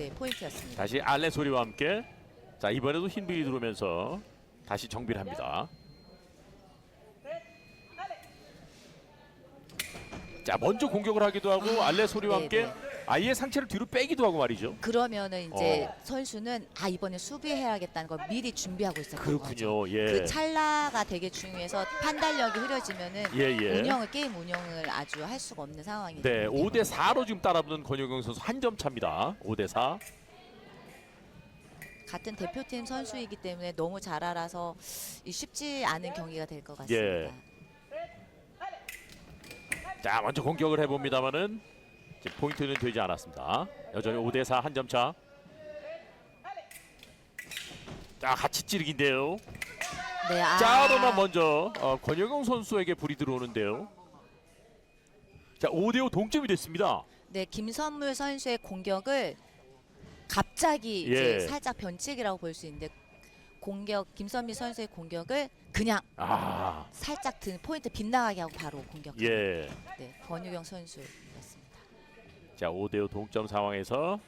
네, 포인트였습니다. 다시 알레 소리와 함께 자 이번에도 흰불이 들어오면서 다시 정비를 합니다. 자 먼저 공격을 하기도 하고 알레 소리와 네, 함께 네. 아예 상체를 뒤로 빼기도 하고 말이죠. 그러면은 이제 어. 선수는 아 이번에 수비해야겠다는 걸 미리 준비하고 있었던 거죠. 그렇군요. 예. 그 찰나가 되게 중요해서 판단력이 흐려지면은 예, 예. 운영을 게임 운영을 아주 할 수가 없는 상황이 네, 5대 4로 지금 따라붙는 권영경 선수 한 점 차입니다. 5대 4. 같은 대표팀 선수이기 때문에 너무 잘 알아서 이 쉽지 않은 경기가 될 것 같습니다. 예. 자, 먼저 공격을 해 봅니다만은 포인트는 되지 않았습니다. 여전히 5대 4 한 점 차. 자, 같이 찌르기인데요. 네, 아, 자, 그러면 먼저 어, 권영경 선수에게 불이 들어오는데요. 자, 5대 5 동점이 됐습니다. 네, 김선물 선수의 공격을 갑자기 예. 이제 살짝 변칙이라고 볼 수 있는데 공격 김선미 선수의 공격을 그냥 아, 살짝 든 포인트 빗나가게 하고 바로 공격. 예. 네, 권유경 선수였습니다. 자, 5대 5 동점 상황에서